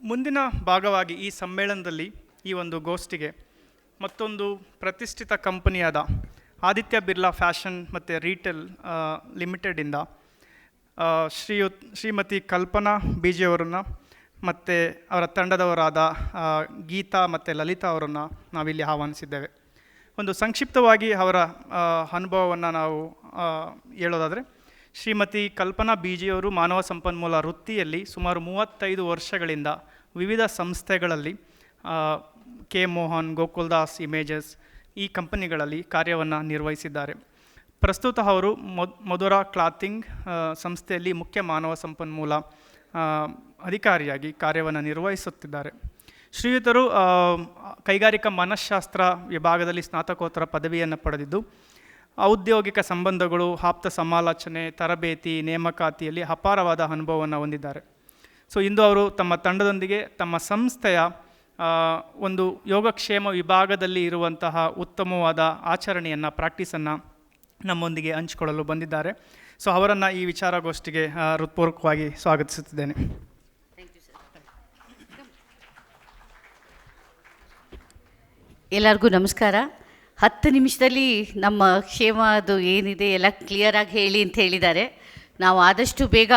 ಮುಂದಿನ ಭಾಗವಾಗಿ ಈ ಸಮ್ಮೇಳನದಲ್ಲಿ ಈ ಒಂದು ಗೋಷ್ಠಿಗೆ ಮತ್ತೊಂದು ಪ್ರತಿಷ್ಠಿತ ಕಂಪನಿಯಾದ ಆದಿತ್ಯ ಬಿರ್ಲಾ ಫ್ಯಾಷನ್ ಮತ್ತು ರೀಟೇಲ್ ಲಿಮಿಟೆಡಿಂದ ಶ್ರೀಯುತ್, ಶ್ರೀಮತಿ ಕಲ್ಪನಾ ಬೀಜಿಯವರನ್ನು ಮತ್ತು ಅವರ ತಂಡದವರಾದ ಗೀತಾ ಮತ್ತು ಲಲಿತಾ ಅವರನ್ನು ನಾವಿಲ್ಲಿ ಆಹ್ವಾನಿಸಿದ್ದೇವೆ. ಒಂದು ಸಂಕ್ಷಿಪ್ತವಾಗಿ ಅವರ ಅನುಭವವನ್ನು ನಾವು ಹೇಳೋದಾದರೆ ಶ್ರೀಮತಿ ಕಲ್ಪನಾ ಬೀಜಿಯವರು ಮಾನವ ಸಂಪನ್ಮೂಲ ವೃತ್ತಿಯಲ್ಲಿ ಸುಮಾರು ಮೂವತ್ತೈದು ವರ್ಷಗಳಿಂದ ವಿವಿಧ ಸಂಸ್ಥೆಗಳಲ್ಲಿ ಕೆ ಮೋಹನ್ ಗೋಕುಲ್ದಾಸ್ ಇಮೇಜಸ್ ಈ ಕಂಪನಿಗಳಲ್ಲಿ ಕಾರ್ಯವನ್ನು ನಿರ್ವಹಿಸಿದ್ದಾರೆ. ಪ್ರಸ್ತುತ ಅವರು ಮಧುರಾ ಕ್ಲಾತಿಂಗ್ ಸಂಸ್ಥೆಯಲ್ಲಿ ಮುಖ್ಯ ಮಾನವ ಸಂಪನ್ಮೂಲ ಅಧಿಕಾರಿಯಾಗಿ ಕಾರ್ಯವನ್ನು ನಿರ್ವಹಿಸುತ್ತಿದ್ದಾರೆ. ಶ್ರೀಯುತರು ಕೈಗಾರಿಕಾ ಮನಃಶಾಸ್ತ್ರ ವಿಭಾಗದಲ್ಲಿ ಸ್ನಾತಕೋತ್ತರ ಪದವಿಯನ್ನು ಪಡೆದಿದ್ದು ಔದ್ಯೋಗಿಕ ಸಂಬಂಧಗಳು, ಆಪ್ತ ಸಮಾಲೋಚನೆ, ತರಬೇತಿ, ನೇಮಕಾತಿಯಲ್ಲಿ ಅಪಾರವಾದ ಅನುಭವವನ್ನು ಹೊಂದಿದ್ದಾರೆ. ಸೊ ಇಂದು ಅವರು ತಮ್ಮ ತಂಡದೊಂದಿಗೆ ತಮ್ಮ ಸಂಸ್ಥೆಯ ಒಂದು ಯೋಗಕ್ಷೇಮ ವಿಭಾಗದಲ್ಲಿ ಇರುವಂತಹ ಉತ್ತಮವಾದ ಆಚರಣೆಯನ್ನು ಪ್ರಾಕ್ಟೀಸನ್ನು ನಮ್ಮೊಂದಿಗೆ ಹಂಚಿಕೊಳ್ಳಲು ಬಂದಿದ್ದಾರೆ. ಸೊ ಅವರನ್ನು ಈ ವಿಚಾರಗೋಷ್ಠಿಗೆ ಹೃತ್ಪೂರ್ವಕವಾಗಿ ಸ್ವಾಗತಿಸುತ್ತಿದ್ದೇನೆ. ಎಲ್ಲರಿಗೂ ನಮಸ್ಕಾರ. ಹತ್ತು ನಿಮಿಷದಲ್ಲಿ ನಮ್ಮ ಕ್ಷೇಮ ಅದು ಏನಿದೆ ಎಲ್ಲ ಕ್ಲಿಯರಾಗಿ ಹೇಳಿ ಅಂತ ಹೇಳಿದ್ದಾರೆ. ನಾವು ಆದಷ್ಟು ಬೇಗ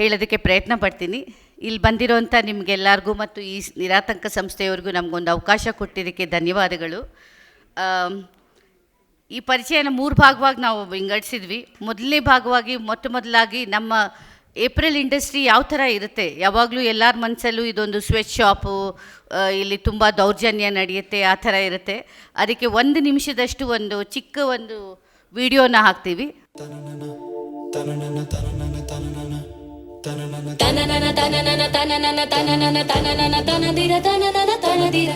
ಹೇಳೋದಕ್ಕೆ ಪ್ರಯತ್ನ ಪಡ್ತೀನಿ. ಇಲ್ಲಿ ಬಂದಿರೋಂಥ ನಿಮಗೆಲ್ಲರಿಗೂ ಮತ್ತು ಈ ನಿರಾತಂಕ ಸಂಸ್ಥೆಯವ್ರಿಗೂ ನಮಗೊಂದು ಅವಕಾಶ ಕೊಟ್ಟಿದ್ದಕ್ಕೆ ಧನ್ಯವಾದಗಳು. ಈ ಪರಿಚಯನ ಮೂರು ಭಾಗವಾಗಿ ನಾವು ವಿಂಗಡಿಸಿದ್ವಿ. ಮೊದಲನೇ ಭಾಗವಾಗಿ, ಮೊಟ್ಟ ಮೊದಲಾಗಿ ನಮ್ಮ ಏಪ್ರಿಲ್ ಇಂಡಸ್ಟ್ರಿ ಯಾವ ಥರ ಇರುತ್ತೆ? ಯಾವಾಗಲೂ ಎಲ್ಲರ ಮನಸ್ಸಲ್ಲೂ ಇದೊಂದು ಸ್ವೆಚ್ ಶಾಪು ಇಲ್ಲಿ ತುಂಬ ದೌರ್ಜನ್ಯ ನಡೆಯುತ್ತೆ, ಆ ಥರ ಇರುತ್ತೆ. ಅದಕ್ಕೆ ಒಂದು ನಿಮಿಷದಷ್ಟು ಒಂದು ಚಿಕ್ಕ ಒಂದು ವಿಡಿಯೋನ ಹಾಕ್ತೀವಿ. ತನನನ ತನನನ ತನನನ ತನನನ ತನನನ ತನದಿರ ತನನನ ತನದಿರ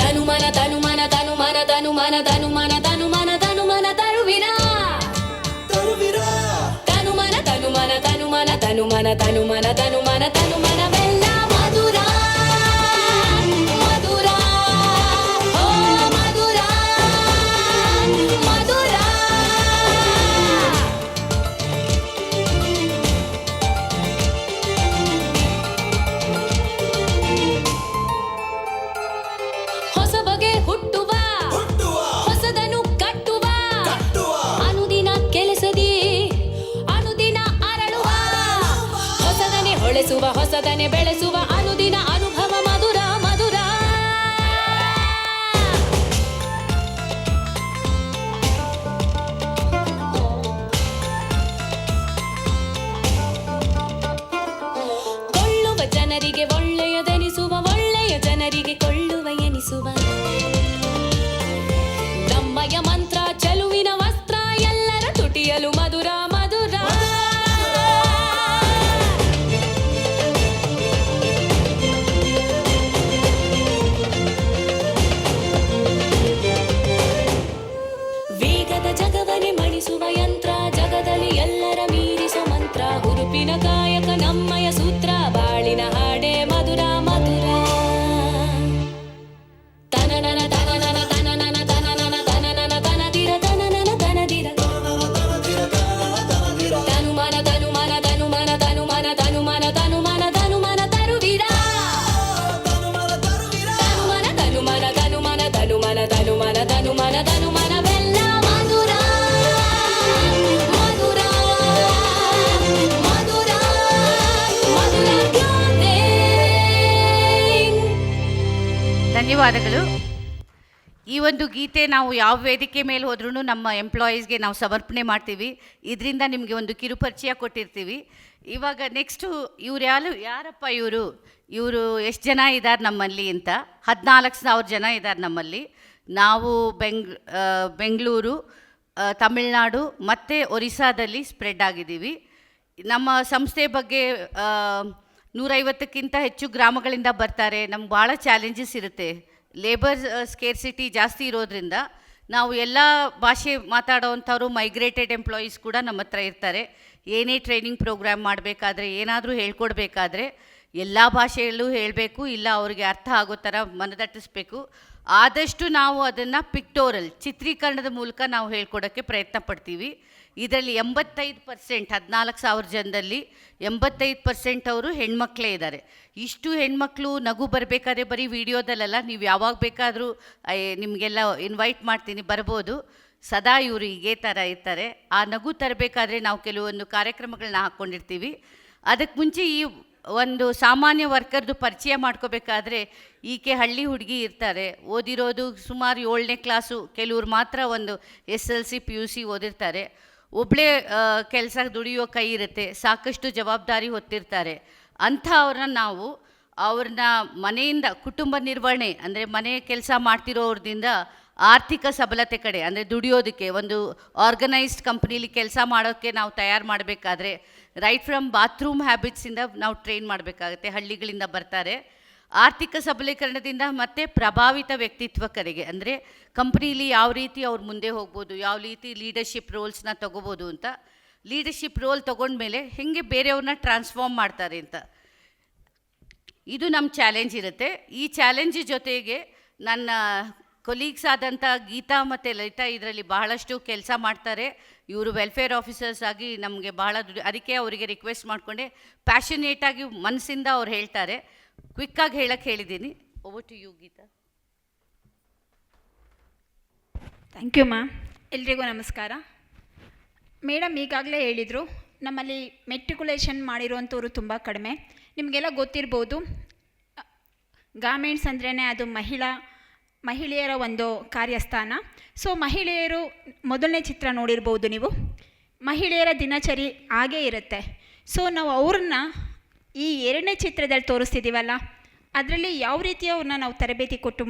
ತನುಮನ ತನುಮನ ತನುಮನ ತನುಮನ ತನುಮನ ತನುಮನ ತನುಮನ ತರುವಿರ ತನುಮನ ತನುಮನ ತನುಮನ ತನುಮನವೆಲ್ಲ ಧನ್ಯವಾದಗಳು. ಈ ಒಂದು ಗೀತೆ ನಾವು ಯಾವ ವೇದಿಕೆ ಮೇಲೆ ಹೋದ್ರೂ ನಮ್ಮ ಎಂಪ್ಲಾಯೀಸ್ಗೆ ನಾವು ಸಮರ್ಪಣೆ ಮಾಡ್ತೀವಿ. ಇದರಿಂದ ನಿಮಗೆ ಒಂದು ಕಿರುಪರಿಚಯ ಕೊಟ್ಟಿರ್ತೀವಿ. ಇವಾಗ ನೆಕ್ಸ್ಟು ಇವ್ರು ಯಾರು, ಯಾರಪ್ಪ ಇವರು? ಇವರು ಎಷ್ಟು ಜನ ಇದ್ದಾರೆ ನಮ್ಮಲ್ಲಿ ಅಂತ. ಹದಿನಾಲ್ಕು ಸಾವಿರ ಜನ ಇದ್ದಾರೆ ನಮ್ಮಲ್ಲಿ. ನಾವು ಬೆಂಗ್ ಬೆಂಗಳೂರು ತಮಿಳ್ನಾಡು ಮತ್ತು ಒರಿಸ್ಸಾದಲ್ಲಿ ಸ್ಪ್ರೆಡ್ ಆಗಿದ್ದೀವಿ. ನಮ್ಮ ಸಂಸ್ಥೆ ಬಗ್ಗೆ ನೂರೈವತ್ತಕ್ಕಿಂತ ಹೆಚ್ಚು ಗ್ರಾಮಗಳಿಂದ ಬರ್ತಾರೆ. ನಮ್ಗೆ ಭಾಳ ಚಾಲೆಂಜಸ್ ಇರುತ್ತೆ. ಲೇಬರ್ ಸ್ಕೇರ್ಸಿಟಿ ಜಾಸ್ತಿ ಇರೋದ್ರಿಂದ ನಾವು ಎಲ್ಲ ಭಾಷೆ ಮಾತಾಡೋವಂಥವ್ರು ಮೈಗ್ರೇಟೆಡ್ ಎಂಪ್ಲಾಯೀಸ್ ಕೂಡ ನಮ್ಮ ಹತ್ರ ಇರ್ತಾರೆ. ಏನೇ ಟ್ರೈನಿಂಗ್ ಪ್ರೋಗ್ರಾಮ್ ಮಾಡಬೇಕಾದ್ರೆ, ಏನಾದರೂ ಹೇಳ್ಕೊಡ್ಬೇಕಾದ್ರೆ ಎಲ್ಲ ಭಾಷೆಯಲ್ಲೂ ಹೇಳಬೇಕು, ಇಲ್ಲ ಅವ್ರಿಗೆ ಅರ್ಥ ಆಗೋ ಥರ ಮನದಟ್ಟಿಸ್ಬೇಕು. ಆದಷ್ಟು ನಾವು ಅದನ್ನು ಪಿಕ್ಟೋರಲ್ ಚಿತ್ರೀಕರಣದ ಮೂಲಕ ನಾವು ಹೇಳ್ಕೊಡೋಕ್ಕೆ ಪ್ರಯತ್ನ ಪಡ್ತೀವಿ. ಇದರಲ್ಲಿ ಎಂಬತ್ತೈದು ಪರ್ಸೆಂಟ್ ಹದಿನಾಲ್ಕು ಸಾವಿರ ಜನದಲ್ಲಿ ಎಂಬತ್ತೈದು ಪರ್ಸೆಂಟ್ ಅವರು ಹೆಣ್ಮಕ್ಳೇ ಇದ್ದಾರೆ. ಇಷ್ಟು ಹೆಣ್ಮಕ್ಳು ನಗು ಬರಬೇಕಾದ್ರೆ ಬರೀ ವಿಡಿಯೋದಲ್ಲ ನೀವು ಯಾವಾಗ ಬೇಕಾದರೂ ನಿಮಗೆಲ್ಲ ಇನ್ವೈಟ್ ಮಾಡ್ತೀನಿ, ಬರ್ಬೋದು. ಸದಾ ಇವರು ಹೀಗೇ ಥರ ಇರ್ತಾರೆ. ಆ ನಗು ತರಬೇಕಾದ್ರೆ ನಾವು ಕೆಲವೊಂದು ಕಾರ್ಯಕ್ರಮಗಳನ್ನ ಹಾಕ್ಕೊಂಡಿರ್ತೀವಿ ಅದಕ್ಕೆ ಮುಂಚೆ ಈ ಒಂದು ಸಾಮಾನ್ಯ ವರ್ಕರ್ದು ಪರಿಚಯ ಮಾಡ್ಕೋಬೇಕಾದ್ರೆ ಈಕೆ ಹಳ್ಳಿ ಹುಡುಗಿ ಇರ್ತಾರೆ. ಓದಿರೋದು ಸುಮಾರು ಏಳನೇ ಕ್ಲಾಸು ಕೆಲವರು ಮಾತ್ರ ಒಂದು S L C, P U C ಓದಿರ್ತಾರೆ. ಒಬ್ಬಳೇ ಕೆಲಸ ದುಡಿಯೋ ಕೈ ಇರುತ್ತೆ, ಸಾಕಷ್ಟು ಜವಾಬ್ದಾರಿ ಹೊತ್ತಿರ್ತಾರೆ. ಅಂಥವ್ರನ್ನ ನಾವು ಅವ್ರನ್ನ ಮನೆಯಿಂದ, ಕುಟುಂಬ ನಿರ್ವಹಣೆ, ಅಂದರೆ ಮನೆ ಕೆಲಸ ಮಾಡ್ತಿರೋರ್ದಿಂದ ಆರ್ಥಿಕ ಸಬಲತೆ ಕಡೆ, ಅಂದರೆ ದುಡಿಯೋದಕ್ಕೆ, ಒಂದು ಆರ್ಗನೈಸ್ಡ್ ಕಂಪ್ನೀಲಿ ಕೆಲಸ ಮಾಡೋಕ್ಕೆ ನಾವು ತಯಾರು ಮಾಡಬೇಕಾದ್ರೆ ರೈಟ್ ಫ್ರಮ್ ಬಾತ್ರೂಮ್ ಹ್ಯಾಬಿಟ್ಸಿಂದ ನಾವು ಟ್ರೈನ್ ಮಾಡಬೇಕಾಗುತ್ತೆ, ಹಳ್ಳಿಗಳಿಂದ ಬರ್ತಾರೆ. ಆರ್ಥಿಕ ಸಬಲೀಕರಣದಿಂದ ಮತ್ತೆ ಪ್ರಭಾವಿತ ವ್ಯಕ್ತಿತ್ವ ಕರೆಗೆ ಅಂದರೆ ಕಂಪ್ನೀಲಿ ಯಾವ ರೀತಿ ಅವ್ರು ಮುಂದೆ ಹೋಗ್ಬೋದು, ಯಾವ ರೀತಿ ಲೀಡರ್ಶಿಪ್ ರೋಲ್ಸ್ನ ತೊಗೋಬೋದು ಅಂತ ಲೀಡರ್ಶಿಪ್ ರೋಲ್ ತೊಗೊಂಡ್ಮೇಲೆ ಹೇಗೆ ಬೇರೆಯವ್ರನ್ನ ಟ್ರಾನ್ಸ್ಫಾರ್ಮ್ ಮಾಡ್ತಾರೆ ಅಂತ. ಇದು ನಮ್ಮ ಚಾಲೆಂಜ್ ಇರುತ್ತೆ. ಈ ಚಾಲೆಂಜ್ ಜೊತೆಗೆ ನನ್ನ ಕೊಲೀಗ್ಸ್ ಆದಂಥ ಗೀತಾ ಮತ್ತು ಲಲಿತಾ ಇದರಲ್ಲಿ ಬಹಳಷ್ಟು ಕೆಲಸ ಮಾಡ್ತಾರೆ. ಇವರು ವೆಲ್ಫೇರ್ ಆಫೀಸರ್ಸ್ ಆಗಿ ನಮಗೆ ಬಹಳ ಅದಕ್ಕೆ ಅವರಿಗೆ ರಿಕ್ವೆಸ್ಟ್ ಮಾಡಿಕೊಂಡೆ. ಪ್ಯಾಷನೇಟಾಗಿ ಮನಸ್ಸಿಂದ ಅವ್ರು ಹೇಳ್ತಾರೆ. ಕ್ವಿಕ್ಕಾಗಿ ಹೇಳಕ್ಕೆ ಹೇಳಿದ್ದೀನಿ over to you Geeta thank you ma'am ಎಲ್ರಿಗೂ ನಮಸ್ಕಾರ. ಮೇಡಮ್ ಈಗಾಗಲೇ ಹೇಳಿದರು, ನಮ್ಮಲ್ಲಿ ಮೆಟ್ರಿಕುಲೇಷನ್ ಮಾಡಿರುವಂಥವ್ರು ತುಂಬ ಕಡಿಮೆ. ನಿಮಗೆಲ್ಲ ಗೊತ್ತಿರ್ಬೋದು ಗಾರ್ಮೆಂಟ್ಸ್ ಅಂದ್ರೇ ಅದು ಮಹಿಳಾ, ಮಹಿಳೆಯರ ಒಂದು ಕಾರ್ಯಸ್ಥಾನ. ಸೊ ಮಹಿಳೆಯರು ಮೊದಲನೇ ಚಿತ್ರ ನೋಡಿರ್ಬೋದು ನೀವು. ಮಹಿಳೆಯರ ದಿನಚರಿ ಹಾಗೇ ಇರುತ್ತೆ. ಸೊ ನಾವು ಅವ್ರನ್ನ ಈ ಎರಡನೇ ಚಿತ್ರದಲ್ಲಿ ತೋರಿಸ್ತಿದ್ದೀವಲ್ಲ ಅದರಲ್ಲಿ ಯಾವ ರೀತಿ ಅವ್ರನ್ನ ನಾವು ತರಬೇತಿ ಕೊಟ್ಟು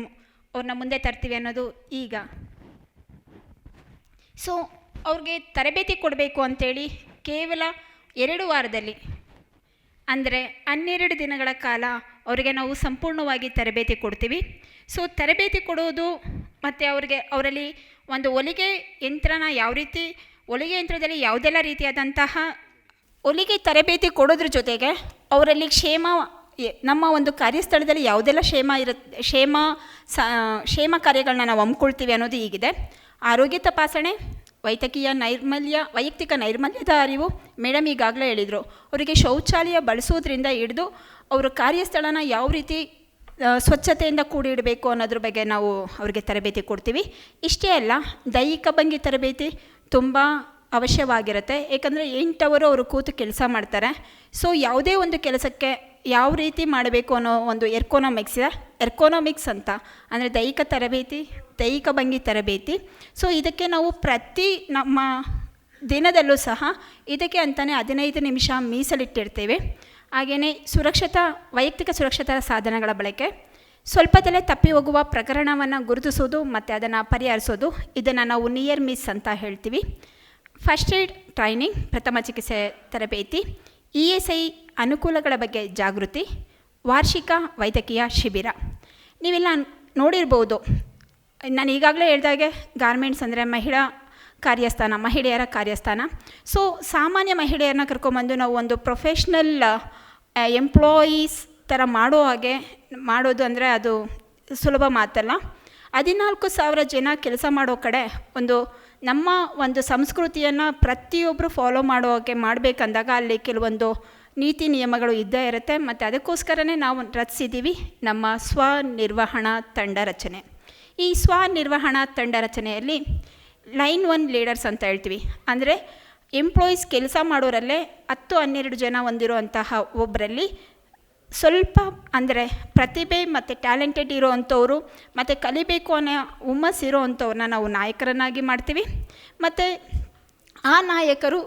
ಅವ್ರನ್ನ ಮುಂದೆ ತರ್ತೀವಿ ಅನ್ನೋದು ಈಗ. ಸೊ ಅವ್ರಿಗೆ ತರಬೇತಿ ಕೊಡಬೇಕು ಅಂತೇಳಿ ಕೇವಲ ಎರಡು ವಾರದಲ್ಲಿ, ಅಂದರೆ ಹನ್ನೆರಡು ದಿನಗಳ ಕಾಲ ಅವರಿಗೆ ನಾವು ಸಂಪೂರ್ಣವಾಗಿ ತರಬೇತಿ ಕೊಡ್ತೀವಿ. ಸೊ ತರಬೇತಿ ಕೊಡೋದು ಮತ್ತು ಅವ್ರಿಗೆ, ಅವರಲ್ಲಿ ಒಂದು ಹೊಲಿಗೆ ಯಂತ್ರನ ಯಾವ ರೀತಿ ಹೊಲಿಗೆ ಯಂತ್ರದಲ್ಲಿ ಯಾವುದೆಲ್ಲ ರೀತಿಯಾದಂತಹ ಹೊಲಿಗೆ ತರಬೇತಿ ಕೊಡೋದ್ರ ಜೊತೆಗೆ ಅವರಲ್ಲಿ ಕ್ಷೇಮ ನಮ್ಮ ಒಂದು ಕಾರ್ಯಸ್ಥಳದಲ್ಲಿ ಯಾವುದೆಲ್ಲ ಕ್ಷೇಮ ಇರುತ್ತೆ ಕ್ಷೇಮ, ಸ, ಕ್ಷೇಮ ಕಾರ್ಯಗಳನ್ನ ನಾವು ಹಮ್ಮಿಕೊಳ್ತೀವಿ ಅನ್ನೋದು ಹೀಗಿದೆ. ಆರೋಗ್ಯ ತಪಾಸಣೆ, ವೈದ್ಯಕೀಯ ನೈರ್ಮಲ್ಯ, ವೈಯಕ್ತಿಕ ನೈರ್ಮಲ್ಯದ ಅರಿವು ಮೇಡಮ್ ಈಗಾಗಲೇ ಹೇಳಿದರು. ಅವರಿಗೆ ಶೌಚಾಲಯ ಬಳಸೋದ್ರಿಂದ ಹಿಡಿದು ಅವರ ಕಾರ್ಯಸ್ಥಳನ ಯಾವ ರೀತಿ ಸ್ವಚ್ಛತೆಯಿಂದ ಕೂಡಿಡಬೇಕು ಅನ್ನೋದ್ರ ಬಗ್ಗೆ ನಾವು ಅವರಿಗೆ ತರಬೇತಿ ಕೊಡ್ತೀವಿ. ಇಷ್ಟೇ ಅಲ್ಲ, ದೈಹಿಕ ಭಂಗಿ ತರಬೇತಿ ತುಂಬ ಅವಶ್ಯವಾಗಿರುತ್ತೆ. ಏಕೆಂದರೆ ಎಂಟವರು ಅವರು ಕೂತು ಕೆಲಸ ಮಾಡ್ತಾರೆ. ಸೊ ಯಾವುದೇ ಒಂದು ಕೆಲಸಕ್ಕೆ ಯಾವ ರೀತಿ ಮಾಡಬೇಕು ಅನ್ನೋ ಒಂದು ಎರ್ಕೋನಾಮಿಕ್ಸ್ ಇದೆ. ಎರ್ಕೋನಾಮಿಕ್ಸ್ ಅಂತ ಅಂದರೆ ದೈಹಿಕ ತರಬೇತಿ, ದೈಹಿಕ ಭಂಗಿ ತರಬೇತಿ. ಸೊ ಇದಕ್ಕೆ ನಾವು ಪ್ರತಿ ನಮ್ಮ ದಿನದಲ್ಲೂ ಸಹ ಇದಕ್ಕೆ ಅಂತಲೇ ಹದಿನೈದು ನಿಮಿಷ ಮೀಸಲಿಟ್ಟಿರ್ತೇವೆ. ಹಾಗೆಯೇ ಸುರಕ್ಷತಾ, ವೈಯಕ್ತಿಕ ಸುರಕ್ಷತಾ ಸಾಧನಗಳ ಬಳಕೆ. ಸ್ವಲ್ಪದಲ್ಲೇ ತಪ್ಪಿ ಹೋಗುವ ಪ್ರಕರಣವನ್ನು ಗುರುತಿಸೋದು ಮತ್ತು ಅದನ್ನು ಪರಿಹರಿಸೋದು. ಇದನ್ನು ನಾವು ನಿಯರ್ ಮಿಸ್ ಅಂತ ಹೇಳ್ತೀವಿ. ಫಸ್ಟ್ ಏಡ್ ಟ್ರೈನಿಂಗ್ ಪ್ರಥಮ ಚಿಕಿತ್ಸೆ ತರಬೇತಿ, ಇ ಎಸ್ ಐ ಅನುಕೂಲಗಳ ಬಗ್ಗೆ ಜಾಗೃತಿ, ವಾರ್ಷಿಕ ವೈದ್ಯಕೀಯ ಶಿಬಿರ. ನೀವೆಲ್ಲ ನೋಡಿರ್ಬೋದು, ನಾನು ಈಗಾಗಲೇ ಹೇಳಿದಾಗೆ ಗಾರ್ಮೆಂಟ್ಸ್ ಅಂದರೆ ಮಹಿಳಾ ಕಾರ್ಯಸ್ಥಾನ, ಮಹಿಳೆಯರ ಕಾರ್ಯಸ್ಥಾನ. ಸೊ ಸಾಮಾನ್ಯ ಮಹಿಳೆಯರನ್ನ ಕರ್ಕೊಂಬಂದು ನಾವು ಒಂದು ಪ್ರೊಫೆಷ್ನಲ್ ಎಂಪ್ಲಾಯೀಸ್ ಥರ ಮಾಡೋ ಹಾಗೆ ಮಾಡೋದು ಅಂದರೆ ಅದು ಸುಲಭ ಮಾತಲ್ಲ. ಹದಿನಾಲ್ಕು ಸಾವಿರ ಜನ ಕೆಲಸ ಮಾಡೋ ಕಡೆ ಒಂದು ನಮ್ಮ ಒಂದು ಸಂಸ್ಕೃತಿಯನ್ನು ಪ್ರತಿಯೊಬ್ಬರು ಫಾಲೋ ಮಾಡೋಕೆ ಮಾಡಬೇಕಂದಾಗ ಅಲ್ಲಿ ಕೆಲವೊಂದು ನೀತಿ ನಿಯಮಗಳು ಇದ್ದೇ ಇರುತ್ತೆ. ಮತ್ತು ಅದಕ್ಕೋಸ್ಕರನೇ ನಾವು ರಚಿಸಿದ್ದೀವಿ ನಮ್ಮ ಸ್ವನಿರ್ವಹಣಾ ತಂಡ ರಚನೆ. ಈ ಸ್ವನಿರ್ವಹಣಾ ತಂಡ ರಚನೆಯಲ್ಲಿ ಲೈನ್ ಒನ್ ಲೀಡರ್ಸ್ ಅಂತ ಹೇಳ್ತೀವಿ. ಅಂದರೆ ಎಂಪ್ಲಾಯೀಸ್ ಕೆಲಸ ಮಾಡೋರಲ್ಲೇ ಹತ್ತು ಹನ್ನೆರಡು ಜನ ಹೊಂದಿರುವಂತಹ ಒಬ್ಬರಲ್ಲಿ ಸ್ವಲ್ಪ ಅಂದರೆ ಪ್ರತಿಭೆ ಮತ್ತು ಟ್ಯಾಲೆಂಟೆಡ್ ಇರೋ ಅಂಥವ್ರು ಮತ್ತು ಕಲಿಬೇಕು ಅನ್ನೋ ಹುಮ್ಮಸ್ ಇರೋ ಅಂಥವ್ರನ್ನ ನಾವು ನಾಯಕರನ್ನಾಗಿ ಮಾಡ್ತೀವಿ. ಮತ್ತು ಆ ನಾಯಕರು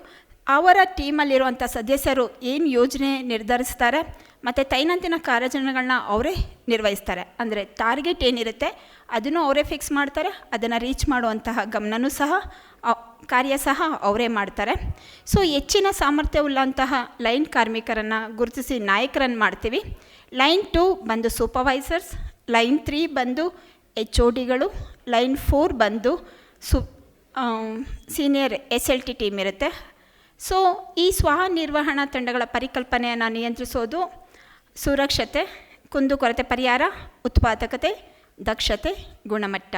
ಅವರ ಟೀಮಲ್ಲಿರುವಂಥ ಸದಸ್ಯರು ಏನು ಯೋಜನೆ ನಿರ್ಧರಿಸ್ತಾರೆ? ಮತ್ತು ದೈನಂದಿನ ಕಾರ್ಯಾಚರಣೆಗಳನ್ನ ಅವರೇ ನಿರ್ವಹಿಸ್ತಾರೆ. ಅಂದರೆ ಟಾರ್ಗೆಟ್ ಏನಿರುತ್ತೆ ಅದನ್ನು ಅವರೇ ಫಿಕ್ಸ್ ಮಾಡ್ತಾರೆ, ಅದನ್ನು ರೀಚ್ ಮಾಡುವಂತಹ ಗಮನನೂ ಸಹ ಕಾರ್ಯ ಸಹ ಅವರೇ ಮಾಡ್ತಾರೆ. ಸೊ ಹೆಚ್ಚಿನ ಸಾಮರ್ಥ್ಯವುಳ್ಳಂತಹ ಲೈನ್ ಕಾರ್ಮಿಕರನ್ನು ಗುರುತಿಸಿ ನಾಯಕರನ್ನು ಮಾಡ್ತೀವಿ. ಲೈನ್ ಟು ಬಂದು ಸೂಪರ್ವೈಸರ್ಸ್ ಲೈನ್ ತ್ರೀ ಬಂದು ಎಚ್ ಓ ಡಿಗಳು ಲೈನ್ ಫೋರ್ ಬಂದು ಸು senior S L T team ಇರುತ್ತೆ. ಸೊ ಈ ಸ್ವನಿರ್ವಹಣಾ ತಂಡಗಳ ಪರಿಕಲ್ಪನೆಯನ್ನು ನಿಯಂತ್ರಿಸೋದು ಸುರಕ್ಷತೆ ಕುಂದುಕೊರತೆ ಪರಿಹಾರ, ಉತ್ಪಾದಕತೆ, ದಕ್ಷತೆ, ಗುಣಮಟ್ಟ.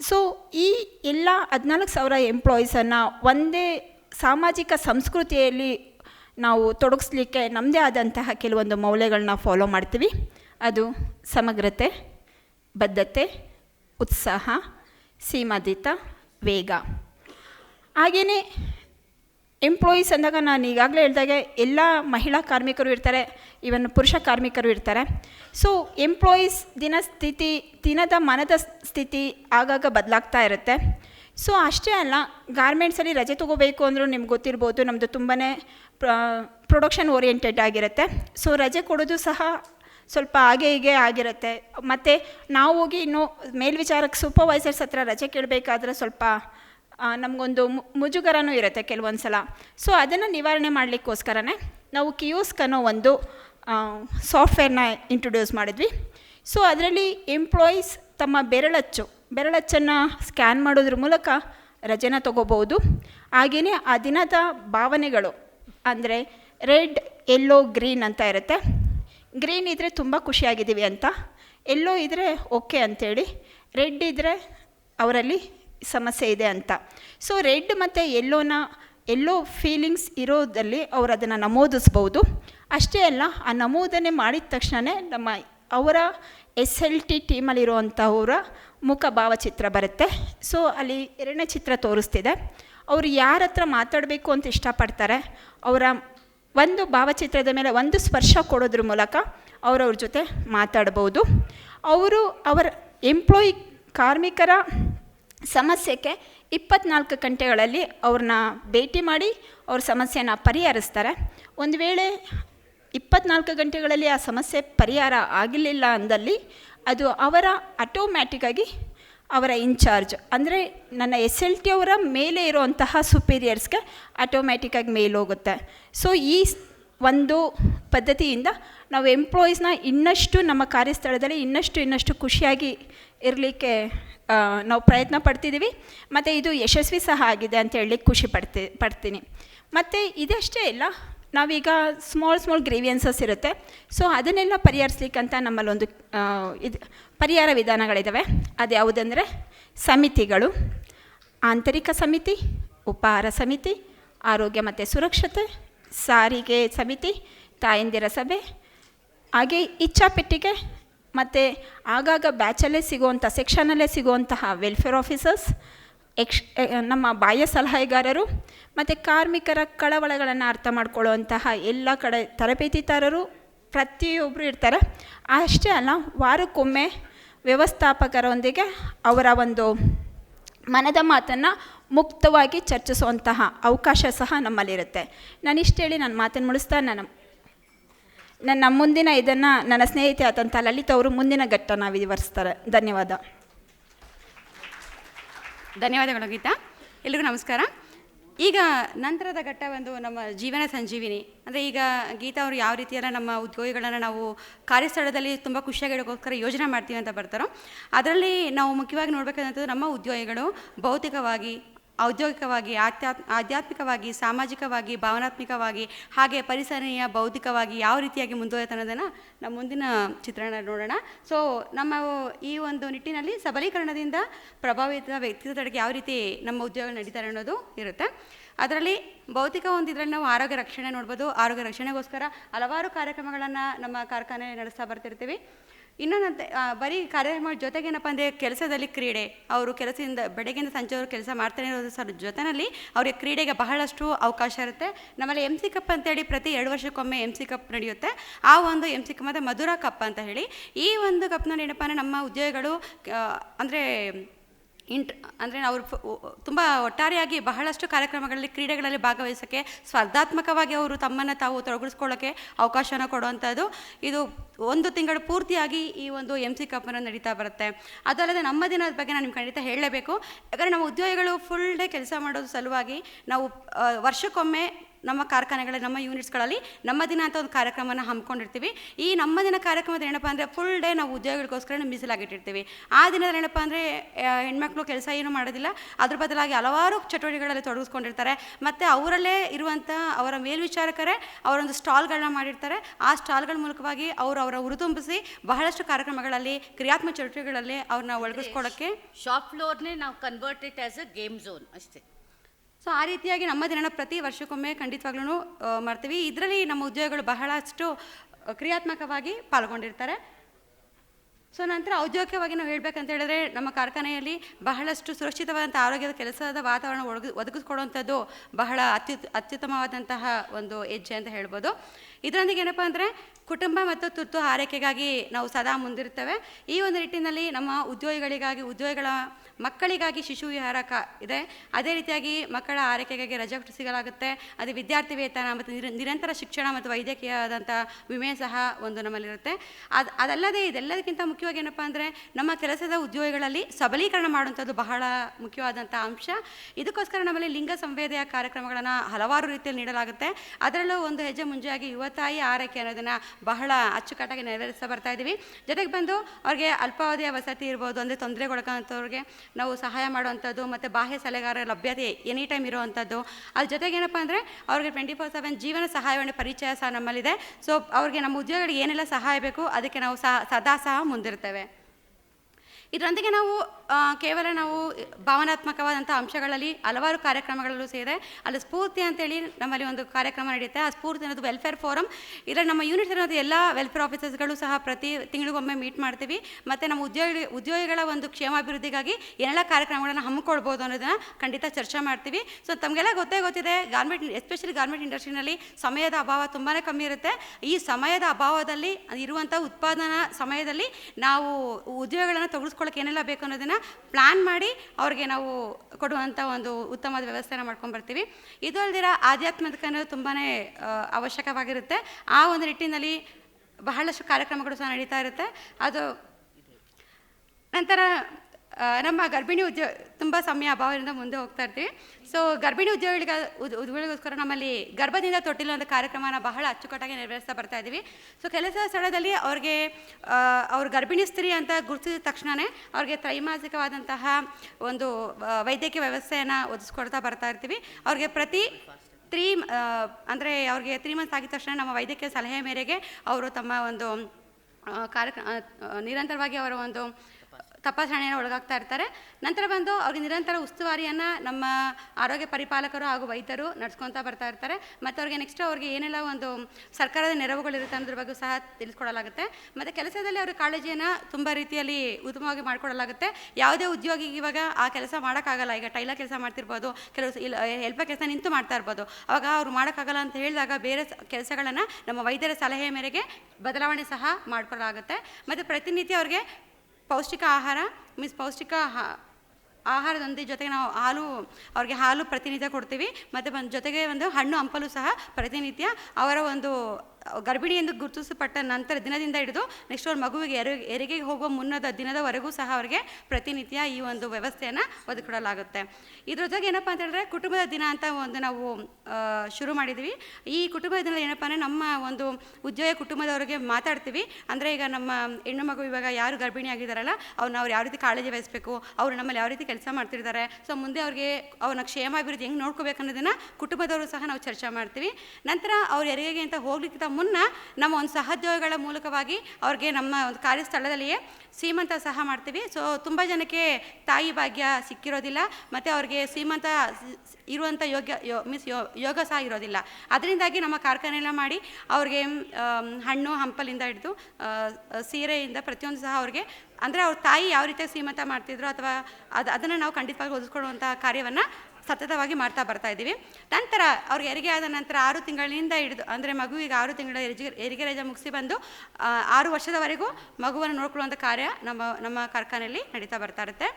ಸೊ ಈ ಎಲ್ಲ ಹದಿನಾಲ್ಕು ಸಾವಿರ ಎಂಪ್ಲಾಯೀಸನ್ನು ಒಂದೇ ಸಾಮಾಜಿಕ ಸಂಸ್ಕೃತಿಯಲ್ಲಿ ನಾವು ತೊಡಗಿಸ್ಲಿಕ್ಕೆ ನಮ್ಮದೇ ಆದಂತಹ ಕೆಲವೊಂದು ಮೌಲ್ಯಗಳನ್ನ ಫಾಲೋ ಮಾಡ್ತೀವಿ. ಅದು ಸಮಗ್ರತೆ, ಬದ್ಧತೆ, ಉತ್ಸಾಹ ಸೀಮಾದಿತ ವೇಗ. ಹಾಗೆಯೇ ಎಂಪ್ಲಾಯೀಸ್ ಅಂದಾಗ ನಾನು ಈಗಾಗಲೇ ಹೇಳಿದಾಗೆ ಎಲ್ಲ ಮಹಿಳಾ ಕಾರ್ಮಿಕರು ಇರ್ತಾರೆ ಇವನ್ ಪುರುಷ ಕಾರ್ಮಿಕರು ಇರ್ತಾರೆ. ಸೊ ಎಂಪ್ಲಾಯೀಸ್ ದಿನ ಸ್ಥಿತಿ, ದಿನದ ಮನದ ಸ್ಥಿತಿ ಆಗಾಗ ಬದಲಾಗ್ತಾ ಇರುತ್ತೆ. ಸೊ ಅಷ್ಟೇ ಅಲ್ಲ ಗಾರ್ಮೆಂಟ್ಸಲ್ಲಿ ರಜೆ ತೊಗೋಬೇಕು ಅಂದರೂ ನಿಮ್ಗೆ ಗೊತ್ತಿರ್ಬೋದು ನಮ್ಮದು ತುಂಬಾ ಪ್ರೊಡಕ್ಷನ್ ಓರಿಯೆಂಟೆಡ್ ಆಗಿರುತ್ತೆ. ಸೊ ರಜೆ ಕೊಡೋದು ಸಹ ಸ್ವಲ್ಪ ಹಾಗೆ ಹೀಗೆ ಆಗಿರುತ್ತೆ. ಮತ್ತು ನಾವು ಹೋಗಿ ಇನ್ನೂ ಮೇಲ್ವಿಚಾರಕ್ಕೆ ಸೂಪರ್ವೈಸರ್ಸ್ ಹತ್ರ ರಜೆ ಕೇಳಬೇಕಾದ್ರೆ ಸ್ವಲ್ಪ ನಮಗೊಂದು ಮುಜುಗರನೂ ಇರುತ್ತೆ ಕೆಲವೊಂದು ಸಲ ಸೊ ಅದನ್ನು ನಿವಾರಣೆ ಮಾಡಲಿಕ್ಕೋಸ್ಕರನೇ ನಾವು ಕಿಯೋಸ್ಕ್ ಅನ್ನೋ ಒಂದು ಸಾಫ್ಟ್ವೇರ್ನ ಇಂಟ್ರೊಡ್ಯೂಸ್ ಮಾಡಿದ್ವಿ. ಸೊ ಅದರಲ್ಲಿ ಎಂಪ್ಲಾಯೀಸ್ ತಮ್ಮ ಬೆರಳಚ್ಚು, ಬೆರಳಚ್ಚನ್ನು ಸ್ಕ್ಯಾನ್ ಮಾಡೋದ್ರ ಮೂಲಕ ರಜೆನ ತೊಗೋಬೋದು ಹಾಗೆಯೇ ಆ ದಿನದ ಭಾವನೆಗಳು, ಅಂದರೆ ರೆಡ್ ಎಲ್ಲೋ ಗ್ರೀನ್ ಅಂತ ಇರುತ್ತೆ. ಗ್ರೀನ್ ಇದ್ದರೆ ತುಂಬ ಖುಷಿಯಾಗಿದ್ದೀವಿ ಅಂತ. ಎಲ್ಲೋ ಇದ್ದರೆ ಓಕೆ ಅಂಥೇಳಿ ರೆಡ್ ಇದ್ದರೆ ಅವರಲ್ಲಿ ಸಮಸ್ಯೆ ಇದೆ ಅಂತ. ಸೊ ರೆಡ್ ಮತ್ತು ಎಲ್ಲೋನ ಎಲ್ಲೋ ಫೀಲಿಂಗ್ಸ್ ಇರೋದಲ್ಲಿ ಅವರು ಅದನ್ನು ನಮೂದಿಸ್ಬೋದು. ಅಷ್ಟೇ ಅಲ್ಲ, ಆ ನಮೂದನೆ ಮಾಡಿದ ತಕ್ಷಣವೇ ನಮ್ಮ ಅವರ ಎಸ್ ಎಲ್ ಟಿ ಟೀಮಲ್ಲಿರುವಂಥವರ ಮುಖ ಭಾವಚಿತ್ರ ಬರುತ್ತೆ. ಸೊ ಅಲ್ಲಿ ಎರಡನೇ ಚಿತ್ರ ತೋರಿಸ್ತಿದೆ. ಅವರು ಯಾರ ಹತ್ರ ಮಾತಾಡಬೇಕು ಅಂತ ಇಷ್ಟಪಡ್ತಾರೆ, ಅವರ ಒಂದು ಭಾವಚಿತ್ರದ ಮೇಲೆ ಒಂದು ಸ್ಪರ್ಶ ಕೊಡೋದ್ರ ಮೂಲಕ ಅವರವ್ರ ಜೊತೆ ಮಾತಾಡ್ಬೋದು. ಅವರು ಅವರ ಎಂಪ್ಲಾಯಿ ಕಾರ್ಮಿಕರ ಸಮಸ್ಯೆಗೆ ಇಪ್ಪತ್ನಾಲ್ಕು ಗಂಟೆಗಳಲ್ಲಿ ಅವ್ರನ್ನ ಭೇಟಿ ಮಾಡಿ ಅವ್ರ ಸಮಸ್ಯೆನ ಪರಿಹರಿಸ್ತಾರೆ. ಒಂದು ವೇಳೆ ಇಪ್ಪತ್ನಾಲ್ಕು ಗಂಟೆಗಳಲ್ಲಿ ಆ ಸಮಸ್ಯೆ ಪರಿಹಾರ ಆಗಲಿಲ್ಲ ಅಂದಲ್ಲಿ ಅದು ಅವರ ಆಟೋಮ್ಯಾಟಿಕ್ಕಾಗಿ ಅವರ ಇನ್ಚಾರ್ಜ್ ಅಂದರೆ ನನ್ನ ಎಸ್ ಎಲ್ ಟಿ ಅವರ ಮೇಲೆ ಇರುವಂತಹ ಸುಪೀರಿಯರ್ಸ್ಗೆ ಆಟೋಮ್ಯಾಟಿಕ್ಕಾಗಿ ಮೇಲ್ ಹೋಗುತ್ತೆ. ಸೊ ಈ ಒಂದು ಪದ್ಧತಿಯಿಂದ ನಾವು ಎಂಪ್ಲಾಯೀಸ್ನ ಇನ್ನಷ್ಟು ನಮ್ಮ ಕಾರ್ಯಸ್ಥಳದಲ್ಲಿ ಇನ್ನಷ್ಟು ಇನ್ನಷ್ಟು ಖುಷಿಯಾಗಿ ಇರಲಿಕ್ಕೆ ನಾವು ಪ್ರಯತ್ನ ಪಡ್ತಿದ್ದೀವಿ ಮತ್ತು ಇದು ಯಶಸ್ವಿ ಸಹ ಆಗಿದೆ ಅಂತ ಹೇಳಿ ಖುಷಿ ಪಡ್ತಿ, ಪಡ್ತೀನಿ. ಮತ್ತು ಇದಷ್ಟೇ ಇಲ್ಲ ನಾವೀಗ ಸ್ಮಾಲ್ ಸ್ಮಾಲ್ ಗ್ರೀವಿಯನ್ಸಸ್ ಇರುತ್ತೆ. ಸೊ ಅದನ್ನೆಲ್ಲ ಪರಿಹರಿಸ್ಲಿಕ್ಕಂತ ನಮ್ಮಲ್ಲೊಂದು ಇದು, ಪರಿಹಾರ ವಿಧಾನಗಳಿದ್ದಾವೆ ಅದು ಯಾವುದಂದರೆ, ಸಮಿತಿಗಳು, ಆಂತರಿಕ ಸಮಿತಿ, ಉಪಹಾರ ಸಮಿತಿ, ಆರೋಗ್ಯ ಮತ್ತು ಸುರಕ್ಷತೆ, ಸಾರಿಗೆ ಸಮಿತಿ, ತಾಯಂದಿರ ಸಭೆ, ಹಾಗೆ ಇಚ್ಛಾಪೆಟ್ಟಿಗೆ ಮತ್ತು ಆಗಾಗ ಬ್ಯಾಚಲ್ಲೇ ಸಿಗುವಂಥ ಸೆಕ್ಷನಲ್ಲೇ ಸಿಗುವಂತಹ ವೆಲ್ಫೇರ್ ಆಫೀಸರ್ಸ್ ಎಕ್ಷ ನಮ್ಮ ಬಾಹ್ಯ ಸಲಹೆಗಾರರು ಮತ್ತು ಕಾರ್ಮಿಕರ ಕಳವಳಗಳನ್ನು ಅರ್ಥ ಮಾಡ್ಕೊಳ್ಳುವಂತಹ ಎಲ್ಲ ಕಡೆ ತರಬೇತಿದಾರರು ಪ್ರತಿಯೊಬ್ಬರು ಇರ್ತಾರೆ. ಅಷ್ಟೇ ಅಲ್ಲ, ವಾರಕ್ಕೊಮ್ಮೆ ವ್ಯವಸ್ಥಾಪಕರೊಂದಿಗೆ ಅವರ ಒಂದು ಮನದ ಮಾತನ್ನು ಮುಕ್ತವಾಗಿ ಚರ್ಚಿಸುವಂತಹ ಅವಕಾಶ ಸಹ ನಮ್ಮಲ್ಲಿರುತ್ತೆ. ನಾನು ಇಷ್ಟು ಹೇಳಿ ನನ್ನ ಮಾತನ್ನು ಮುಳಿಸ್ತಾ ನನ್ನ ನನ್ನ ಮುಂದಿನ ಇದನ್ನು ನನ್ನ ಸ್ನೇಹಿತೆ ಆದಂಥ ಲಲಿತ ಅವರು ಮುಂದಿನ ಘಟ್ಟನ ವಿವರಿಸ್ತಾರೆ ಧನ್ಯವಾದ. ಧನ್ಯವಾದಗಳು ಗೀತಾ. ಎಲ್ರಿಗೂ ನಮಸ್ಕಾರ. ಈಗ ನಂತರದ ಘಟ್ಟ ಒಂದು ನಮ್ಮ ಜೀವನ ಸಂಜೀವಿನಿ. ಅಂದರೆ ಈಗ ಗೀತಾ ಅವರು ಯಾವ ರೀತಿಯೆಲ್ಲ ನಮ್ಮ ಉದ್ಯೋಗಿಗಳನ್ನು ನಾವು ಕಾರ್ಯಸ್ಥಳದಲ್ಲಿ ತುಂಬ ಖುಷಿಯಾಗಿಡೋಕ್ಕೋಸ್ಕರ ಯೋಜನೆ ಮಾಡ್ತೀವಿ ಅಂತ ಬರ್ತಾರೋ, ಅದರಲ್ಲಿ ನಾವು ಮುಖ್ಯವಾಗಿ ನೋಡಬೇಕಾದಂಥದ್ದು ನಮ್ಮ ಉದ್ಯೋಗಿಗಳು ಭೌತಿಕವಾಗಿ ಔದ್ಯೋಗಿಕವಾಗಿ, ಆಧ್ಯಾತ್, ಆಧ್ಯಾತ್ಮಿಕವಾಗಿ, ಸಾಮಾಜಿಕವಾಗಿ, ಭಾವನಾತ್ಮಕವಾಗಿ, ಹಾಗೆ ಪರಿಸರೀಯ ಬೌದ್ಧಿಕವಾಗಿ ಯಾವ ರೀತಿಯಾಗಿ ಮುಂದುವರಿಯುತ್ತೆ ಅನ್ನೋದನ್ನು ನಮ್ಮ ಮುಂದಿನ ಚಿತ್ರಣ ನೋಡೋಣ. ಸೊ ನಮ್ಮ ಈ ಒಂದು ನಿಟ್ಟಿನಲ್ಲಿ ಸಬಲೀಕರಣದಿಂದ ಪ್ರಭಾವಿತ ವ್ಯಕ್ತಿತ್ವದೊಳಗೆ ಯಾವ ರೀತಿ ನಮ್ಮ ಉದ್ಯೋಗ ನಡೀತಾರೆ ಅನ್ನೋದು ಇರುತ್ತೆ. ಅದರಲ್ಲಿ ಭೌತಿಕ ಒಂದಿದ್ರಲ್ಲಿ ನಾವು ಆರೋಗ್ಯ ರಕ್ಷಣೆ ನೋಡ್ಬೋದು. ಆರೋಗ್ಯ ರಕ್ಷಣೆಗೋಸ್ಕರ ಹಲವಾರು ಕಾರ್ಯಕ್ರಮಗಳನ್ನು ನಮ್ಮ ಕಾರ್ಖಾನೆ ನಡೆಸ್ತಾ ಬರ್ತಿರ್ತೀವಿ. ಇನ್ನೊಂದಂತೆ ಬರೀ ಕಾರ್ಯಕ್ರಮ ಜೊತೆಗೆ ಏನಪ್ಪ ಅಂದರೆ ಕೆಲಸದಲ್ಲಿ ಕ್ರೀಡೆ, ಅವರು ಕೆಲಸದಿಂದ ಬೆಳಗ್ಗೆಯಿಂದ ಸಂಜೆವರು ಕೆಲಸ ಮಾಡ್ತಾನೆ ಇರೋದು ಸರ್ ಜೊತೆಯಲ್ಲಿ ಅವರಿಗೆ ಕ್ರೀಡೆಗೆ ಬಹಳಷ್ಟು ಅವಕಾಶ ಇರುತ್ತೆ. ನಮ್ಮಲ್ಲಿ ಎಂ ಸಿ ಕಪ್ ಅಂತೇಳಿ ಪ್ರತಿ ಎರಡು ವರ್ಷಕ್ಕೊಮ್ಮೆ ಎಂ ಸಿ ಕಪ್ ನಡೆಯುತ್ತೆ. ಆ ಒಂದು ಎಂ ಸಿ ಕಪ್ ಮತ್ತು ಮಧುರ ಕಪ್ ಅಂತ ಹೇಳಿ. ಈ ಒಂದು ಕಪ್ನಲ್ಲಿ ಏನಪ್ಪ ಅಂದರೆ ನಮ್ಮ ಉದ್ಯೋಗಿಗಳು ಅಂದರೆ ಇಂಟ್ ಅಂದರೆ ಅವರು ತುಂಬ ಒಟ್ಟಾರೆಯಾಗಿ ಬಹಳಷ್ಟು ಕಾರ್ಯಕ್ರಮಗಳಲ್ಲಿ, ಕ್ರೀಡೆಗಳಲ್ಲಿ ಭಾಗವಹಿಸೋಕ್ಕೆ ಸ್ಪರ್ಧಾತ್ಮಕವಾಗಿ ಅವರು ತಮ್ಮನ್ನು ತಾವು ತೊಡಗಿಸ್ಕೊಳ್ಳೋಕ್ಕೆ ಅವಕಾಶನ ಕೊಡುವಂಥದ್ದು. ಇದು ಒಂದು ತಿಂಗಳು ಪೂರ್ತಿಯಾಗಿ ಈ ಒಂದು ಎಂ ಸಿ ಕಪ್ಪನ್ನು ನಡೀತಾ ಬರುತ್ತೆ. ಅದಲ್ಲದೆ ನಮ್ಮ ದಿನದ ಬಗ್ಗೆ ನಾನು ನಿಮ್ಗೆ ಖಂಡಿತ ಹೇಳಲೇಬೇಕು ಯಾಕಂದರೆ ನಮ್ಮ ಉದ್ಯೋಗಿಗಳು ಫುಲ್ ಡೇ ಕೆಲಸ ಮಾಡೋದು ಸಲುವಾಗಿ ನಾವು ವರ್ಷಕ್ಕೊಮ್ಮೆ ನಮ್ಮ ಕಾರ್ಖಾನೆಗಳಲ್ಲಿ, ನಮ್ಮ ಯೂನಿಟ್ಸ್ಗಳಲ್ಲಿ ನಮ್ಮ ದಿನ ಅಂತ ಒಂದು ಕಾರ್ಯಕ್ರಮನ ಹಮ್ಮಿಕೊಂಡಿರ್ತೀವಿ. ಈ ನಮ್ಮ ದಿನ ಕಾರ್ಯಕ್ರಮದ ಏನಪ್ಪ ಅಂದರೆ ಫುಲ್ ಡೇ ನಾವು ಉದ್ಯೋಗಿಗಳಿಗೋಸ್ಕರ ಮೀಸಲಾಗಿಟ್ಟಿರ್ತೀವಿ ಆ ದಿನದಲ್ಲಿ ಏನಪ್ಪ ಅಂದರೆ ಹೆಣ್ಮಕ್ಳು ಕೆಲಸ ಏನು ಮಾಡೋದಿಲ್ಲ. ಅದ್ರ ಬದಲಾಗಿ ಹಲವಾರು ಚಟುವಟಿಕೆಗಳಲ್ಲಿ ತೊಡಗಿಸ್ಕೊಂಡಿರ್ತಾರೆ. ಮತ್ತು ಅವರಲ್ಲೇ ಇರುವಂಥ ಅವರ ಮೇಲ್ವಿಚಾರಕರೇ ಅವರೊಂದು ಸ್ಟಾಲ್ಗಳನ್ನ ಮಾಡಿರ್ತಾರೆ. ಆ ಸ್ಟಾಲ್ಗಳ ಮೂಲಕವಾಗಿ ಅವರು ಅವರ ಹುರಿದುಂಬಿಸಿ ಬಹಳಷ್ಟು ಕಾರ್ಯಕ್ರಮಗಳಲ್ಲಿ, ಕ್ರಿಯಾತ್ಮಕ ಚಟುವಟಿಕೆಗಳಲ್ಲಿ ಅವ್ರನ್ನ ಒಳಗಿಸ್ಕೊಳ್ಳೋಕ್ಕೆ ಶಾಪ್ ಫ್ಲೋರ್ನೇ ನಾವು convert it as a game zone ಅಷ್ಟೇ. ಸೊ ಆ ರೀತಿಯಾಗಿ ನಮ್ಮ ದಿನನ ಪ್ರತಿ ವರ್ಷಕ್ಕೊಮ್ಮೆ ಖಂಡಿತವಾಗ್ಲೂ ಮಾಡ್ತೀವಿ. ಇದರಲ್ಲಿ ನಮ್ಮ ಉದ್ಯೋಗಿಗಳು ಬಹಳಷ್ಟು ಕ್ರಿಯಾತ್ಮಕವಾಗಿ ಪಾಲ್ಗೊಂಡಿರ್ತಾರೆ. ಸೊ ನಂತರ ಔದ್ಯೋಗಿಕವಾಗಿ ನಾವು ಹೇಳಬೇಕಂತ ಹೇಳಿದ್ರೆ, ನಮ್ಮ ಕಾರ್ಖಾನೆಯಲ್ಲಿ ಬಹಳಷ್ಟು ಸುರಕ್ಷಿತವಾದಂಥ ಆರೋಗ್ಯದ ಕೆಲಸದ ವಾತಾವರಣ ಒದಗಿ ಒದಗಿಸ್ಕೊಡುವಂಥದ್ದು ಬಹಳ ಅತ್ಯುತ್, ಅತ್ಯುತ್ತಮವಾದಂತಹ ಒಂದು ಹೆಜ್ಜೆ ಅಂತ ಹೇಳ್ಬೋದು. ಇದರೊಂದಿಗೆ ಏನಪ್ಪ ಅಂದರೆ ಕುಟುಂಬ ಮತ್ತು ತುರ್ತು ಆರೈಕೆಗಾಗಿ ನಾವು ಸದಾ ಮುಂದಿರ್ತೇವೆ ಈ ಒಂದು ನಿಟ್ಟಿನಲ್ಲಿ ನಮ್ಮ ಉದ್ಯೋಗಿಗಳಿಗಾಗಿ, ಉದ್ಯೋಗಿಗಳ ಮಕ್ಕಳಿಗಾಗಿ ಶಿಶು ವಿಹಾರ ಕಾ ಇದೆ. ಅದೇ ರೀತಿಯಾಗಿ ಮಕ್ಕಳ ಆರೈಕೆಗಾಗಿ ರಜೆ ಸಿಗಲಾಗುತ್ತೆ. ಅದು ವಿದ್ಯಾರ್ಥಿ ವೇತನ ಮತ್ತು ನಿರ, ನಿರಂತರ ಶಿಕ್ಷಣ ಮತ್ತು ವೈದ್ಯಕೀಯವಾದಂಥ ವಿಮೆ ಸಹ ಒಂದು ನಮ್ಮಲ್ಲಿರುತ್ತೆ. ಅದು, ಅದಲ್ಲದೆ ಇದೆಲ್ಲದಕ್ಕಿಂತ ಮುಖ್ಯವಾಗಿ ಏನಪ್ಪ ಅಂದರೆ ನಮ್ಮ ಕೆಲಸದ ಉದ್ಯೋಗಿಗಳಲ್ಲಿ ಸಬಲೀಕರಣ ಮಾಡುವಂಥದ್ದು ಬಹಳ ಮುಖ್ಯವಾದಂಥ ಅಂಶ. ಇದಕ್ಕೋಸ್ಕರ ನಮ್ಮಲ್ಲಿ ಲಿಂಗ ಸಂವೇದೆಯ ಕಾರ್ಯಕ್ರಮಗಳನ್ನು ಹಲವಾರು ರೀತಿಯಲ್ಲಿ ನೀಡಲಾಗುತ್ತೆ. ಅದರಲ್ಲೂ ಒಂದು ಹೆಜ್ಜೆ ಮುಂಜೆಯಾಗಿ ಯುವತಾಯಿ ಆರೈಕೆ ಅನ್ನೋದನ್ನು ಬಹಳ ಅಚ್ಚುಕಟ್ಟಾಗಿ ನೆರವೇರಿಸ್ತಾ ಬರ್ತಾ ಇದ್ದೀವಿ ಜೊತೆಗೆ ಬಂದು ಅವ್ರಿಗೆ ಅಲ್ಪಾವಧಿಯ ವಸತಿ ಇರ್ಬೋದು ಅಂದರೆ ತೊಂದರೆಗೊಳಗಂಥವ್ರಿಗೆ ನಾವು ಸಹಾಯ ಮಾಡುವಂಥದ್ದು ಮತ್ತು ಬಾಹ್ಯ ಸಲಹೆಗಾರರ ಲಭ್ಯತೆ ಎನಿ ಟೈಮ್ ಇರುವಂಥದ್ದು. ಅದ್ರ ಜೊತೆಗೆ ಏನಪ್ಪ ಅಂದರೆ ಅವ್ರಿಗೆ ಟ್ವೆಂಟಿ ಫೋರ್ ಸೆವೆನ್ ಜೀವನ ಸಹಾಯವಾಣಿ ಪರಿಚಯ ಸಹ ನಮ್ಮಲ್ಲಿದೆ. ಸೊ ಅವ್ರಿಗೆ ನಮ್ಮ ಉದ್ಯೋಗಗಳಿಗೆ ಏನೆಲ್ಲ ಸಹಾಯ ಬೇಕು ಅದಕ್ಕೆ ನಾವು ಸಹ ಸದಾ ಸಹ ಮುಂದಿರ್ತೇವೆ. ಇದರೊಂದಿಗೆ ನಾವು ಕೇವಲ ನಾವು ಭಾವನಾತ್ಮಕವಾದಂಥ ಅಂಶಗಳಲ್ಲಿ ಹಲವಾರು ಕಾರ್ಯಕ್ರಮಗಳಲ್ಲೂ ಸೇರಿದೆ. ಅಲ್ಲಿ ಸ್ಫೂರ್ತಿ ಅಂತೇಳಿ ನಮ್ಮಲ್ಲಿ ಒಂದು ಕಾರ್ಯಕ್ರಮ ನಡೆಯುತ್ತೆ. ಆ ಸ್ಫೂರ್ತಿ ಅನ್ನೋದು ವೆಲ್ಫೇರ್ ಫೋರಮ್ ಇದರಲ್ಲಿ ನಮ್ಮ ಯೂನಿಟ್ ಅನ್ನೋದು ಎಲ್ಲ ವೆಲ್ಫೇರ್ ಆಫೀಸರ್ಸ್ಗಳು ಸಹ ಪ್ರತಿ ತಿಂಗಳಿಗೊಮ್ಮೆ ಮೀಟ್ ಮಾಡ್ತೀವಿ. ಮತ್ತು ನಮ್ಮ ಉದ್ಯೋಗಿ, ಉದ್ಯೋಗಿಗಳ ಒಂದು ಕ್ಷೇಮಾಭಿವೃದ್ಧಿಗಾಗಿ ಏನೆಲ್ಲ ಕಾರ್ಯಕ್ರಮಗಳನ್ನು ಹಮ್ಮಿಕೊಳ್ಬೋದು ಅನ್ನೋದನ್ನು ಖಂಡಿತ ಚರ್ಚೆ ಮಾಡ್ತೀವಿ. ಸೊ ತಮಗೆಲ್ಲ ಗೊತ್ತೇ ಗೊತ್ತಿದೆ ಗಾರ್ಮೆಂಟ್ ಎಸ್ಪೆಷಲಿ ಗಾರ್ಮೆಂಟ್ ಇಂಡಸ್ಟ್ರಿನಲ್ಲಿ ಸಮಯದ ಅಭಾವ ತುಂಬಾ ಕಮ್ಮಿ ಇರುತ್ತೆ. ಈ ಸಮಯದ ಅಭಾವದಲ್ಲಿ ಇರುವಂಥ ಉತ್ಪಾದನಾ ಸಮಯದಲ್ಲಿ ನಾವು ಉದ್ಯೋಗಗಳನ್ನು ತೊಗಸ್ಕೊಳ್ಳೋಕೆ ಏನೆಲ್ಲ ಬೇಕು ಅನ್ನೋದನ್ನು ಪ್ಲ್ಯಾನ್ ಮಾಡಿ ಅವ್ರಿಗೆ ನಾವು ಕೊಡುವಂಥ ಒಂದು ಉತ್ತಮವಾದ ವ್ಯವಸ್ಥೆನ ಮಾಡ್ಕೊಂಡ್ಬರ್ತೀವಿ ಇದು ಅಲ್ದಿರ ಆಧ್ಯಾತ್ಮಿಕ ತುಂಬಾ ಅವಶ್ಯಕವಾಗಿರುತ್ತೆ. ಆ ಒಂದು ನಿಟ್ಟಿನಲ್ಲಿ ಬಹಳಷ್ಟು ಕಾರ್ಯಕ್ರಮಗಳು ಸಹ ನಡೀತಾ ಇರುತ್ತೆ. ಅದು ನಂತರ ನಮ್ಮ ಗರ್ಭಿಣಿ ಉದ್ಯೋಗ ತುಂಬ ಸಮಯ ಅಭಾವದಿಂದ ಮುಂದೆ ಹೋಗ್ತಾ ಇರ್ತೀವಿ. ಸೊ ಗರ್ಭಿಣಿ ಉದ್ಯೋಗಿಗಳಿಗೆ ಉದ್- ಉದ್ಯೋಗಿಗೋಸ್ಕರ ನಮ್ಮಲ್ಲಿ ಗರ್ಭದಿಂದ ತೊಟ್ಟಿಲು ಅಂತ ಕಾರ್ಯಕ್ರಮನ ಬಹಳ ಅಚ್ಚುಕಟ್ಟಾಗಿ ನೆರವೇರಿಸ್ತಾ ಬರ್ತಾ ಇದ್ದೀವಿ ಸೊ ಕೆಲಸದ ಸ್ಥಳದಲ್ಲಿ ಅವ್ರಿಗೆ ಅವ್ರ ಗರ್ಭಿಣಿ ಸ್ತ್ರೀ ಅಂತ ಗುರುತಿಸಿದ ತಕ್ಷಣವೇ ಅವ್ರಿಗೆ ತ್ರೈಮಾಸಿಕವಾದಂತಹ ಒಂದು ವೈದ್ಯಕೀಯ ವ್ಯವಸ್ಥೆಯನ್ನು ಒದಗಿಸ್ಕೊಡ್ತಾ ಬರ್ತಾ ಇರ್ತೀವಿ. ಅವ್ರಿಗೆ ಪ್ರತಿ ತ್ರೀ ಅಂದರೆ ಅವ್ರಿಗೆ ತ್ರೀ ಮಂತ್ಸ್ ಆಗಿದ ತಕ್ಷಣ ನಮ್ಮ ವೈದ್ಯಕೀಯ ಸಲಹೆ ಮೇರೆಗೆ ಅವರು ತಮ್ಮ ಒಂದು ಕಾರ್ಯಕ್ರಮ ನಿರಂತರವಾಗಿ ಅವರ ಒಂದು ತಪಾಸಣೆಯನ್ನು ಒಳಗಾಗ್ತಾ ಇರ್ತಾರೆ. ನಂತರ ಬಂದು ಅವ್ರಿಗೆ ನಿರಂತರ ಉಸ್ತುವಾರಿಯನ್ನು ನಮ್ಮ ಆರೋಗ್ಯ ಪರಿಪಾಲಕರು ಹಾಗೂ ವೈದ್ಯರು ನಡ್ಸ್ಕೊತಾ ಬರ್ತಾ ಇರ್ತಾರೆ. ಮತ್ತು ಅವ್ರಿಗೆ ನೆಕ್ಸ್ಟ್ ಅವ್ರಿಗೆ ಏನೆಲ್ಲ ಒಂದು ಸರ್ಕಾರದ ನೆರವುಗಳಿರುತ್ತೆ ಅನ್ನೋದ್ರ ಬಗ್ಗೆ ಸಹ ತಿಳಿಸ್ಕೊಡಲಾಗುತ್ತೆ. ಮತ್ತು ಕೆಲಸದಲ್ಲಿ ಅವ್ರ ಕಾಳಜಿಯನ್ನು ತುಂಬ ರೀತಿಯಲ್ಲಿ ಉತ್ತಮವಾಗಿ ಮಾಡಿಕೊಡಲಾಗುತ್ತೆ. ಯಾವುದೇ ಉದ್ಯೋಗಿಗೆ ಇವಾಗ ಆ ಕೆಲಸ ಮಾಡೋಕ್ಕಾಗಲ್ಲ. ಈಗ ಟೈಲರ್ ಕೆಲಸ ಮಾಡ್ತಿರ್ಬೋದು, ಕೆಲವು ಇಲ್ಲ, ಹೆಲ್ಪರ್ ಕೆಲಸ ನಿಂತು ಮಾಡ್ತಾ ಇರ್ಬೋದು. ಅವಾಗ ಅವ್ರು ಮಾಡೋಕ್ಕಾಗಲ್ಲ ಅಂತ ಹೇಳಿದಾಗ ಬೇರೆ ಕೆಲಸಗಳನ್ನು ನಮ್ಮ ವೈದ್ಯರ ಸಲಹೆ ಮೇರೆಗೆ ಬದಲಾವಣೆ ಸಹ ಮಾಡಿಕೊಡಲಾಗುತ್ತೆ. ಮತ್ತು ಪ್ರತಿನಿತ್ಯ ಅವ್ರಿಗೆ ಪೌಷ್ಟಿಕ ಆಹಾರ ಮೀನ್ಸ್ ಪೌಷ್ಟಿಕ ಆಹಾರದೊಂದಿ ಜೊತೆಗೆ ನಾವು ಹಾಲು, ಅವ್ರಿಗೆ ಹಾಲು ಪ್ರತಿನಿತ್ಯ ಕೊಡ್ತೀವಿ. ಮತ್ತು ಬಂದು ಜೊತೆಗೆ ಒಂದು ಹಣ್ಣು ಹಂಪಲು ಸಹ ಪ್ರತಿನಿತ್ಯ ಅವರ ಒಂದು ಗರ್ಭಿಣಿ ಎಂದು ಗುರುತಿಸಲ್ಪಟ್ಟ ನಂತರ ದಿನದಿಂದ ಹಿಡಿದು ನೆಕ್ಸ್ಟ್ ಅವ್ರ ಮಗುವಿಗೆ ಎರ, ಎರಿಗೆ ಹೋಗುವ ಮುನ್ನದ ದಿನದವರೆಗೂ ಸಹ ಅವರಿಗೆ ಪ್ರತಿನಿತ್ಯ ಈ ಒಂದು ವ್ಯವಸ್ಥೆಯನ್ನು ಒದಗಿಕೊಡಲಾಗುತ್ತೆ. ಇದ್ರ ಜೊತೆಗೆ ಏನಪ್ಪ ಅಂತ ಹೇಳಿದ್ರೆ ಕುಟುಂಬದ ದಿನ ಅಂತ ಒಂದು ನಾವು ಶುರು ಮಾಡಿದ್ದೀವಿ ಈ ಕುಟುಂಬದ ದಿನ ಏನಪ್ಪ ಅಂದರೆ ನಮ್ಮ ಒಂದು ಉದ್ಯೋಗ ಕುಟುಂಬದವರಿಗೆ ಮಾತಾಡ್ತೀವಿ. ಅಂದರೆ ಈಗ ನಮ್ಮ ಹೆಣ್ಣು ಮಗು ಇವಾಗ ಯಾರು ಗರ್ಭಿಣಿ ಆಗಿದ್ದಾರಲ್ಲ ಅವ್ರನ್ನ ಅವ್ರು ಯಾವ ರೀತಿ ಕಾಳಜಿ ವಹಿಸಬೇಕು, ಅವರು ನಮ್ಮಲ್ಲಿ ಯಾವ ರೀತಿ ಕೆಲಸ ಮಾಡ್ತಿರ್ತಾರೆ. ಸೊ ಮುಂದೆ ಅವ್ರಿಗೆ ಅವ್ರನ್ನ ಕ್ಷೇಮಾಭಿವೃದ್ಧಿ ಹೆಂಗೆ ನೋಡ್ಕೋಬೇಕು ಅನ್ನೋದನ್ನು ಕುಟುಂಬದವರು ಸಹ ನಾವು ಚರ್ಚೆ ಮಾಡ್ತೀವಿ. ನಂತರ ಅವ್ರು ಹೆರಿಗೆಗೆ ಅಂತ ಹೋಗ್ಲಿಕ್ಕಿಂತ ಮುನ್ನ ನಮ್ಮ ಒಂದು ಸಹೋದ್ಯೋಗಿಗಳ ಮೂಲಕವಾಗಿ ಅವ್ರಿಗೆ ನಮ್ಮ ಒಂದು ಕಾರ್ಯಸ್ಥಳದಲ್ಲಿಯೇ ಸೀಮಂತ ಸಹ ಮಾಡ್ತೀವಿ. ಸೊ ತುಂಬ ಜನಕ್ಕೆ ತಾಯಿ ಭಾಗ್ಯ ಸಿಕ್ಕಿರೋದಿಲ್ಲ ಮತ್ತು ಅವ್ರಿಗೆ ಸೀಮಂತ ಇರುವಂಥ ಯೋಗ್ಯ, ಯೋ ಮೀನ್ಸ್ ಯೋ, ಯೋಗ ಸಹ ಇರೋದಿಲ್ಲ. ಅದರಿಂದಾಗಿ ನಮ್ಮ ಕಾರ್ಖಾನೆಲ್ಲ ಮಾಡಿ ಅವ್ರಿಗೆ ಹಣ್ಣು ಹಂಪಲಿಂದ ಹಿಡಿದು ಸೀರೆಯಿಂದ ಪ್ರತಿಯೊಂದು ಸಹ ಅವ್ರಿಗೆ, ಅಂದರೆ ಅವ್ರ ತಾಯಿ ಯಾವ ರೀತಿಯಾಗಿ ಸೀಮಂತ ಮಾಡ್ತಿದ್ರು ಅಥವಾ ಅದು, ಅದನ್ನು ನಾವು ಖಂಡಿತವಾಗಿ ಒದಗಿಸ್ಕೊಡುವಂಥ ಕಾರ್ಯವನ್ನು ಸತತವಾಗಿ ಮಾಡ್ತಾ ಬರ್ತಾ ಇದ್ದೀವಿ. ನಂತರ ಅವ್ರಿಗೆ ಹೆರಿಗೆ ಆದ ನಂತರ ಆರು ತಿಂಗಳಿನಿಂದ ಹಿಡಿದು, ಅಂದರೆ ಮಗುವಿಗೆ ಆರು ತಿಂಗಳ ಹೆರಿಗೆ ರಜೆ ಮುಗಿಸಿ ಬಂದು ಆರು ವರ್ಷದವರೆಗೂ ಮಗುವನ್ನು ನೋಡ್ಕೊಳ್ಳುವಂಥ ಕಾರ್ಯ ನಮ್ಮ ನಮ್ಮ ಕಾರ್ಖಾನೆಯಲ್ಲಿ ನಡೀತಾ ಬರ್ತಾ ಇರುತ್ತೆ.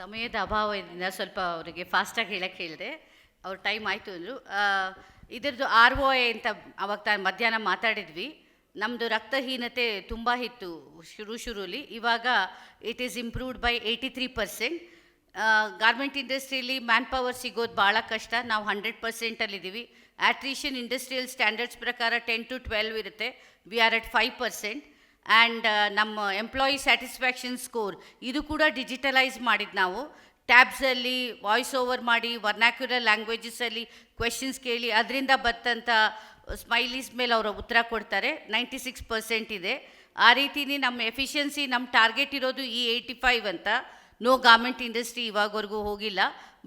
ಸಮಯದ ಅಭಾವದಿಂದ ಸ್ವಲ್ಪ ಅವರಿಗೆ ಫಾಸ್ಟಾಗಿ ಹೇಳಕ್ಕೆ ಹೇಳಿದೆ. ಅವ್ರ ಟೈಮ್ ಆಯಿತು ಅಂದರು. ಇದರದ್ದು ಆರ್ ಒ ಎ ಅಂತ ಅವಾಗ ತಾ ಮಧ್ಯಾಹ್ನ ಮಾತಾಡಿದ್ವಿ. ನಮ್ಮದು ರಕ್ತಹೀನತೆ ತುಂಬ ಇತ್ತು ಶುರು, ಶುರುಲಿ. ಇವಾಗ it is improved by eighty three percent garment ಇಂಡಸ್ಟ್ರಿಯಲ್ಲಿ ಮ್ಯಾನ್ ಪವರ್ ಸಿಗೋದು ಭಾಳ ಕಷ್ಟ. ನಾವು ಹಂಡ್ರೆಡ್ ಪರ್ಸೆಂಟಲ್ಲಿದ್ದೀವಿ ಆಟ್ರಿಷನ್ ಇಂಡಸ್ಟ್ರಿಯಲ್ ಸ್ಟ್ಯಾಂಡರ್ಡ್ಸ್ ಪ್ರಕಾರ ಟೆನ್ ಟು ಟ್ವೆಲ್ವ್ ಇರುತ್ತೆ. We are at five percent and ನಮ್ಮ ಎಂಪ್ಲಾಯಿ ಸ್ಯಾಟಿಸ್ಫ್ಯಾಕ್ಷನ್ ಸ್ಕೋರ್ ಇದು ಕೂಡ ಡಿಜಿಟಲೈಸ್ ಮಾಡಿದ್ದು ನಾವು. ಟ್ಯಾಬ್ಸಲ್ಲಿ ವಾಯ್ಸ್ ಓವರ್ ಮಾಡಿ ವರ್ನಾಕ್ಯುಲರ್ ಲ್ಯಾಂಗ್ವೇಜಸಲ್ಲಿ ಕ್ವೆಶನ್ಸ್ ಕೇಳಿ, ಅದರಿಂದ ಬರ್ತಂಥ ಸ್ಮೈಲೀಸ್ ಮೇಲೆ ಅವರು ಉತ್ತರ ಕೊಡ್ತಾರೆ. ನೈಂಟಿ ಸಿಕ್ಸ್ ಪರ್ಸೆಂಟ್ ಇದೆ. ಆ ರೀತಿನೇ ನಮ್ಮ ಎಫಿಷಿಯನ್ಸಿ ನಮ್ಮ ಟಾರ್ಗೆಟ್ ಇರೋದು ಈ ಏಯ್ಟಿ ಫೈವ್ ಅಂತ. ನೋ ಗಾರ್ಮೆಂಟ್ ಇಂಡಸ್ಟ್ರಿ ಇವಾಗವರೆಗೂ ಹೋಗಿಲ್ಲ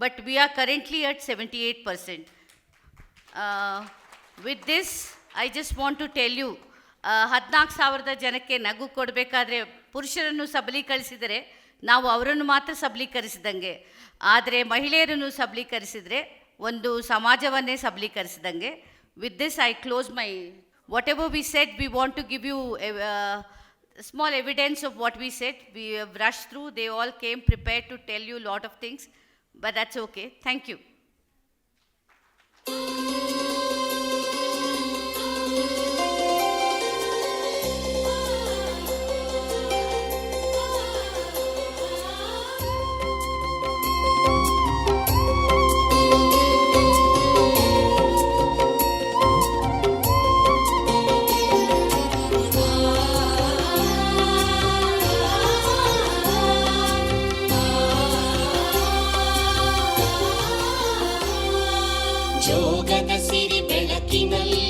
but we are currently at seventy eight percent with this I just want to tell you ಹದಿನಾಲ್ಕು ಸಾವಿರದ ಜನಕ್ಕೆ ನಗು ಕೊಡಬೇಕಾದ್ರೆ ಪುರುಷರನ್ನು ಸಬಲೀಕರಿಸಿದರೆ ನಾವು ಅವರನ್ನು ಮಾತ್ರ ಸಬಲೀಕರಿಸಿದಂಗೆ, ಆದರೆ ಮಹಿಳೆಯರನ್ನು ಸಬಲೀಕರಿಸಿದರೆ ಒಂದು ಸಮಾಜವನ್ನೇ ಸಬಲೀಕರಿಸಿದಂಗೆ. With this I close my whatever we set we want to give you small evidence of what we said. We have rushed through. They all came prepared to tell you a lot of things, but that's okay. Thank you. ಜೋಗದ ಸಿರಿ ಬೆಳಕಿನಲ್ಲಿ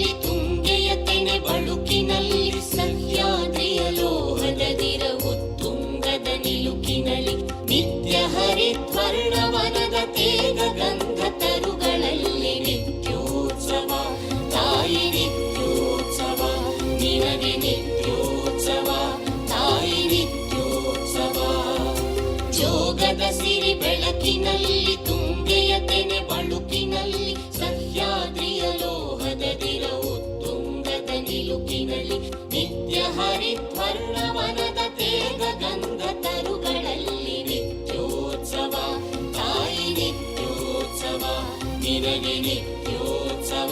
తిరగి నిత్యోత్సవ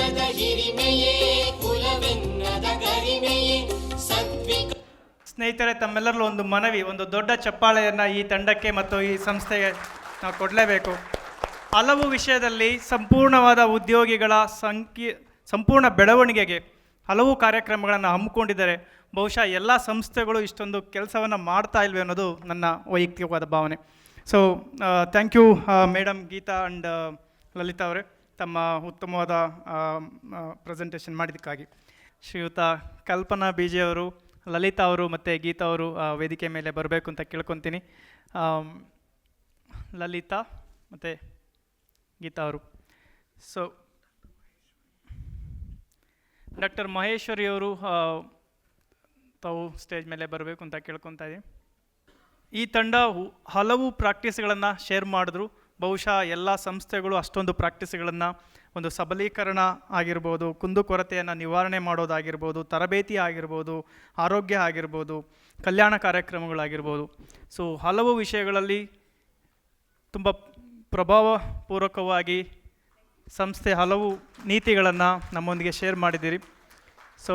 ಹಲವೆನ್ನದ ಹಿರಿಮೆಯೇ, ಕುಲವೆನ್ನದ ಗರಿಮೆಯೇ ಸತ್ವಿಕ ಸ್ನೇಹಿತರೆ, ತಮ್ಮೆಲ್ಲರಲ್ಲೂ ಒಂದು ಮನವಿ, ಒಂದು ದೊಡ್ಡ ಚಪ್ಪಾಳೆಯನ್ನು ಈ ತಂಡಕ್ಕೆ ಮತ್ತು ಈ ಸಂಸ್ಥೆಗೆ ನಾವು ಕೊಡಲೇಬೇಕು. ಹಲವು ವಿಷಯದಲ್ಲಿ ಸಂಪೂರ್ಣವಾದ ಉದ್ಯೋಗಿಗಳ ಸಂಖ್ಯೆ, ಸಂಪೂರ್ಣ ಬೆಳವಣಿಗೆಗೆ ಹಲವು ಕಾರ್ಯಕ್ರಮಗಳನ್ನು ಹಮ್ಮಿಕೊಂಡಿದ್ದಾರೆ. ಬಹುಶಃ ಎಲ್ಲ ಸಂಸ್ಥೆಗಳು ಇಷ್ಟೊಂದು ಕೆಲಸವನ್ನು ಮಾಡ್ತಾ ಇಲ್ವೇ ಅನ್ನೋದು ನನ್ನ ವೈಯಕ್ತಿಕವಾದ ಭಾವನೆ. So thank you madam Geeta and Lalita ಅವರೇ. ತಮ್ಮ ಉತ್ತಮವಾದ ಪ್ರೆಸೆಂಟೇಷನ್ ಮಾಡಿದ್ದಕ್ಕಾಗಿ. ಶ್ರೀಯುತ ಕಲ್ಪನಾ ಬೀಜಿ ಅವರು, ಲಲಿತಾ ಅವರು ಮತ್ತು ಗೀತಾ ಅವರು ವೇದಿಕೆ ಮೇಲೆ ಬರಬೇಕು ಅಂತ ಕೇಳ್ಕೊತೀನಿ. ಲಲಿತಾ ಮತ್ತು ಗೀತಾ ಅವರು. ಸೊ ಡಾಕ್ಟರ್ ಮಹೇಶ್ವರಿ ಅವರು ತಾವು ಸ್ಟೇಜ್ ಮೇಲೆ ಬರಬೇಕು ಅಂತ ಕೇಳ್ಕೊತಾ ಇದ್ದೀನಿ. ಈ ತಂಡ ಹಲವು ಪ್ರಾಕ್ಟೀಸ್ಗಳನ್ನು ಶೇರ್ ಮಾಡಿದ್ರು. ಬಹುಶಃ ಎಲ್ಲ ಸಂಸ್ಥೆಗಳು ಅಷ್ಟೊಂದು ಪ್ರಾಕ್ಟೀಸ್ಗಳನ್ನು ಒಂದು ಸಬಲೀಕರಣ ಆಗಿರ್ಬೋದು ಕುಂದುಕೊರತೆಯನ್ನು ನಿವಾರಣೆ ಮಾಡೋದಾಗಿರ್ಬೋದು, ತರಬೇತಿ ಆಗಿರ್ಬೋದು, ಆರೋಗ್ಯ ಆಗಿರ್ಬೋದು, ಕಲ್ಯಾಣ ಕಾರ್ಯಕ್ರಮಗಳಾಗಿರ್ಬೋದು. ಸೊ ಹಲವು ವಿಷಯಗಳಲ್ಲಿ ತುಂಬ ಪ್ರಭಾವಪೂರ್ವಕವಾಗಿ ಸಂಸ್ಥೆ ಹಲವು ನೀತಿಗಳನ್ನು ನಮ್ಮೊಂದಿಗೆ ಶೇರ್ ಮಾಡಿದ್ದೀರಿ. ಸೊ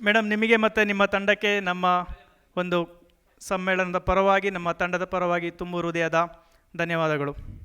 ಮೇಡಮ್ ನಿಮಗೆ ಮತ್ತು ನಿಮ್ಮ ತಂಡಕ್ಕೆ ನಮ್ಮ ಒಂದು ಸಮ್ಮೇಳನದ ಪರವಾಗಿ, ನಮ್ಮ ತಂಡದ ಪರವಾಗಿ ತುಂಬ ಹೃದಯದ ಧನ್ಯವಾದಗಳು.